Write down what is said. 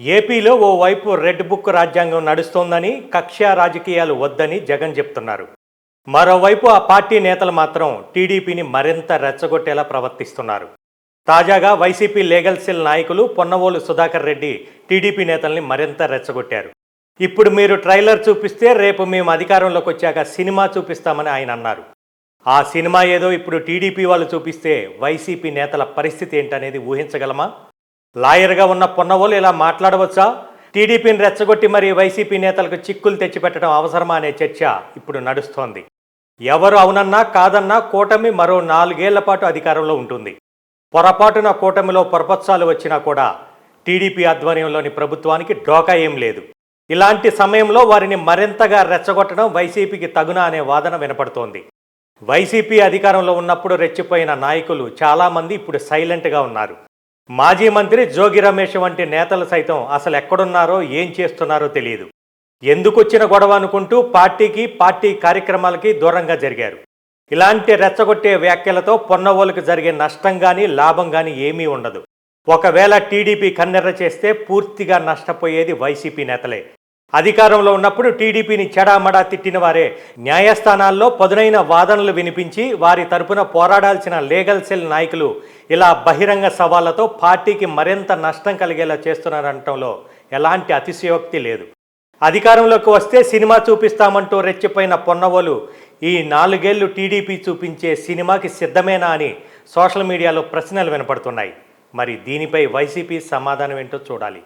ఏపీలో ఓవైపు red book రాజ్యాంగం నడుస్తోందని కక్షా రాజకీయాలు వద్దని జగన్ చెప్తున్నారు. మరోవైపు ఆ పార్టీ నేతలు మాత్రం టీడీపీని మరింత రెచ్చగొట్టేలా ప్రవర్తిస్తున్నారు. తాజాగా వైసీపీ లీగల్ సెల్ నాయకులు పొన్నవోలు సుధాకర్ రెడ్డి టీడీపీ నేతల్ని మరింత రెచ్చగొట్టారు. ఇప్పుడు మీరు ట్రైలర్ చూపిస్తే రేపు మేము అధికారంలోకి వచ్చాక సినిమా చూపిస్తామని ఆయన అన్నారు. ఆ సినిమా ఏదో ఇప్పుడు టీడీపీ వాళ్ళు చూపిస్తే వైసీపీ నేతల పరిస్థితి ఏంటనేది ఊహించగలమా? లాయర్గా ఉన్న పొన్నవోలు ఇలా మాట్లాడవచ్చా? టీడీపీని రెచ్చగొట్టి మరి వైసీపీ నేతలకు చిక్కులు తెచ్చిపెట్టడం అవసరమా అనే చర్చ ఇప్పుడు నడుస్తోంది. ఎవరు అవునన్నా కాదన్నా కూటమి మరో నాలుగేళ్ళ పాటు అధికారంలో ఉంటుంది. పొరపాటున కూటమిలో పొరపత్సాలు వచ్చినా కూడా టీడీపీ ఆధ్వర్యంలోని ప్రభుత్వానికి డోకా ఏం లేదు. ఇలాంటి సమయంలో వారిని మరింతగా రెచ్చగొట్టడం వైసీపీకి తగునా అనే వాదన వినపడుతోంది. వైసీపీ అధికారంలో ఉన్నప్పుడు రెచ్చిపోయిన నాయకులు చాలామంది ఇప్పుడు సైలెంట్గా ఉన్నారు. మాజీ మంత్రి జోగి రమేష్ వంటి నేతలు సైతం అసలు ఎక్కడున్నారో ఏం చేస్తున్నారో తెలియదు ఎందుకొచ్చిన గొడవ అనుకుంటూ పార్టీకి పార్టీ కార్యక్రమాలకి దూరంగా జరిగారు. ఇలాంటి రెచ్చగొట్టే వ్యాఖ్యలతో పొన్నవోలకు జరిగే నష్టం కానీ లాభం కానీ ఏమీ ఉండదు. ఒకవేళ టీడీపీ కన్నెర్ర చేస్తే పూర్తిగా నష్టపోయేది వైసీపీ నేతలే. అధికారంలో ఉన్నప్పుడు టీడీపీని చెడామడా తిట్టిన వారే న్యాయస్థానాల్లో పదునైన వాదనలు వినిపించి వారి తరపున పోరాడాల్సిన లీగల్ సెల్ నాయకులు ఇలా బహిరంగ సవాళ్ళతో పార్టీకి మరింత నష్టం కలిగేలా చేస్తున్నారనటంలో ఎలాంటి అతిశయోక్తి లేదు. అధికారంలోకి వస్తే సినిమా చూపిస్తామంటూ రెచ్చిపోయిన పొన్నవోలు ఈ నాలుగేళ్ళు టీడీపీ చూపించే సినిమాకి సిద్ధమేనా అని సోషల్ మీడియాలో ప్రశ్నలు వినపడుతున్నాయి. మరి దీనిపై వైసీపీ సమాధానం ఏంటో చూడాలి.